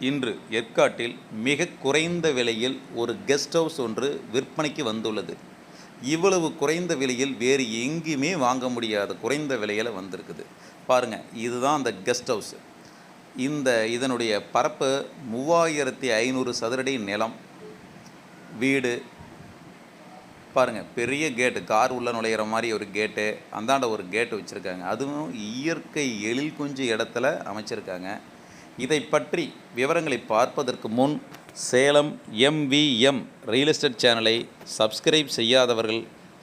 இன்று ஏற்காட்டில் மிக குறைந்த விலையில் ஒரு கெஸ்ட் ஹவுஸ் ஒன்று விற்பனைக்கு வந்துள்ளது. இவ்வளவு குறைந்த விலையில் வேறு எங்கேயுமே வாங்க முடியாத குறைந்த விலையில் வந்திருக்குது. பாருங்கள் இதுதான் அந்த கெஸ்ட் ஹவுஸ். இந்த இதனுடைய பரப்பு மூவாயிரத்தி ஐநூறு சதுரடி நிலம். வீடு. பாருங்கள் பெரிய கேட்டு கார் உள்ளே நுழையிற மாதிரி ஒரு கேட்டு அந்தாண்ட ஒரு கேட்டு வச்சுருக்காங்க. அதுவும் இயற்கை எழில் கொஞ்சம் இடத்துல அமைச்சிருக்காங்க. இதை பற்றி விவரங்களை பார்ப்பதற்கு முன் சேலம் எம்விஎம் ரியல் எஸ்டேட் சேனலை சப்ஸ்கிரைப் செய்யாதவர்கள்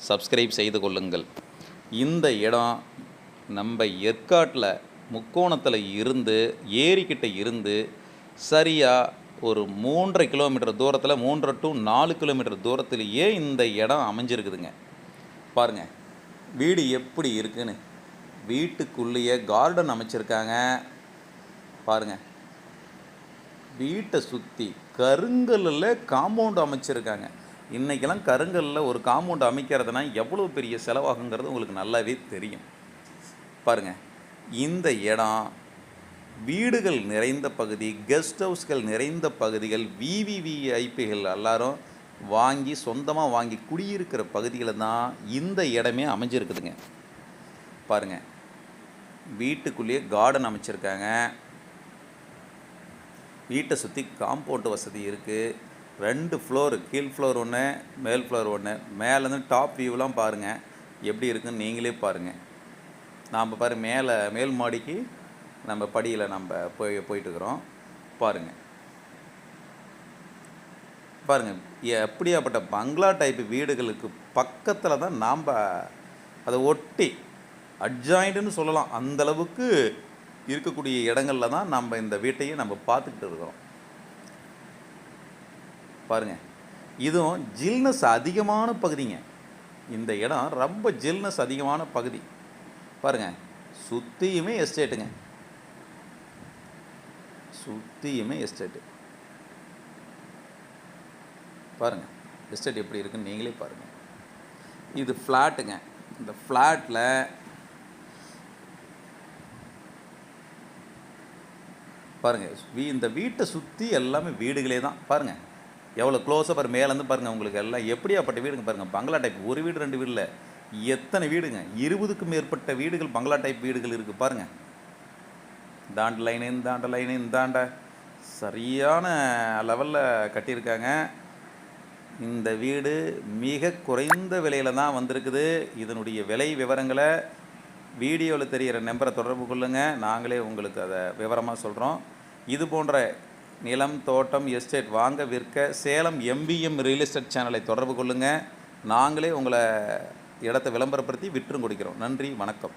சப்ஸ்கிரைப் செய்து கொள்ளுங்கள். இந்த இடம் நம்ம ஏற்காட்டில் முக்கோணத்தில் இருந்து ஏரிக்கிட்ட இருந்து சரியாக ஒரு மூன்றரை கிலோமீட்டர் தூரத்தில் மூன்றரை டு நாலு கிலோமீட்டர் தூரத்துலேயே இந்த இடம் அமைஞ்சிருக்குதுங்க. பாருங்கள் வீடு எப்படி இருக்குன்னு. வீட்டுக்குள்ளேயே கார்டன் அமைச்சிருக்காங்க. பாருங்கள் வீட்டை சுற்றி கருங்கல்லில் காம்பவுண்ட் அமைச்சிருக்காங்க. இன்றைக்கெல்லாம் கருங்கல்லில் ஒரு காம்பவுண்ட் அமைக்கிறதுனா எவ்வளோ பெரிய செலவாகுங்கிறது உங்களுக்கு நல்லாவே தெரியும். பாருங்க இந்த இடம் வீடுகள் நிறைந்த பகுதி கெஸ்ட் ஹவுஸ்கள் நிறைந்த பகுதிகள் விவிவிஐபிகள் எல்லாரும் வாங்கி சொந்தமாக வாங்கி குடியிருக்கிற பகுதியில் தான் இந்த இடமே அமைஞ்சிருக்குதுங்க. பாருங்க வீட்டுக்குள்ளேயே கார்டன் அமைச்சிருக்காங்க. வீட்டை சுற்றி காம்பவுண்ட் வசதி இருக்குது ரெண்டு ஃப்ளோரு கீழ் ஃப்ளோர் ஒன்று மேல் ஃப்ளோர் ஒன்று மேலேருந்து டாப் வியூலாம் பாருங்கள் எப்படி இருக்குன்னு நீங்களே பாருங்கள் நாம் பாரு மேலே மேல் மாடிக்கு நம்ம படியில் நம்ம போய் போயிட்டுருக்குறோம். பாருங்கள் பாருங்கள் எப்படியாப்பட்ட பங்களா டைப்பு வீடுகளுக்கு பக்கத்தில் தான் நாம் அதை ஒட்டி அட்ஜாயிண்ட்டுன்னு சொல்லலாம். அந்த அளவுக்கு இருக்கக்கூடிய இடங்கள்ல தான் நம்ம இந்த வீட்டையே நம்ம பார்த்துக்கிட்டு இருக்கிறோம். பாருங்க. இதுவும் ஜில்னஸ் அதிகமான பகுதிங்க. இந்த இடம் ரொம்ப ஜில்னஸ் அதிகமான பகுதி. பாருங்க. சுற்றியுமே எஸ்டேட்டுங்க. சுற்றியுமே எஸ்டேட்டு. பாருங்க. எஸ்டேட் எப்படி இருக்குன்னு நீங்களே பாருங்கள் இது ஃப்ளாட்டுங்க. இந்த ஃப்ளாட்டில் பாருங்கள் வீ இந்த வீட்டை சுற்றி எல்லாமே வீடுகளே தான். பாருங்கள் எவ்வளோ க்ளோஸாக பாரு மேலேருந்து பாருங்கள் உங்களுக்கு எல்லாம் எப்படியாப்பட்ட வீடுங்க பாருங்கள் பங்களா டைப் ஒரு வீடு ரெண்டு வீடு இல்லை. எத்தனை வீடுங்க? இருபதுக்கும் மேற்பட்ட வீடுகள் பங்களா டைப் வீடுகள் இருக்குது பாருங்கள் தாண்ட லைனு இந்தாண்ட லைனு இந்தாண்ட. சரியான லெவலில் கட்டியிருக்காங்க. இந்த வீடு மிக குறைந்த விலையில் தான் வந்திருக்குது. இதனுடைய விலை விவரங்களை வீடியோவில் தெரிகிற நம்பரை தொடர்பு கொள்ளுங்கள் நாங்களே உங்களுக்கு அதை விவரமாக சொல்கிறோம் இது போன்ற நிலம் தோட்டம் எஸ்டேட் வாங்க விற்க சேலம் எம்பிஎம் ரியல் எஸ்டேட் சேனலை தொடர்பு கொள்ளுங்கள் நாங்களே உங்களை இடத்தை விளம்பரப்படுத்தி விற்றும் கொடுக்கிறோம். நன்றி வணக்கம்.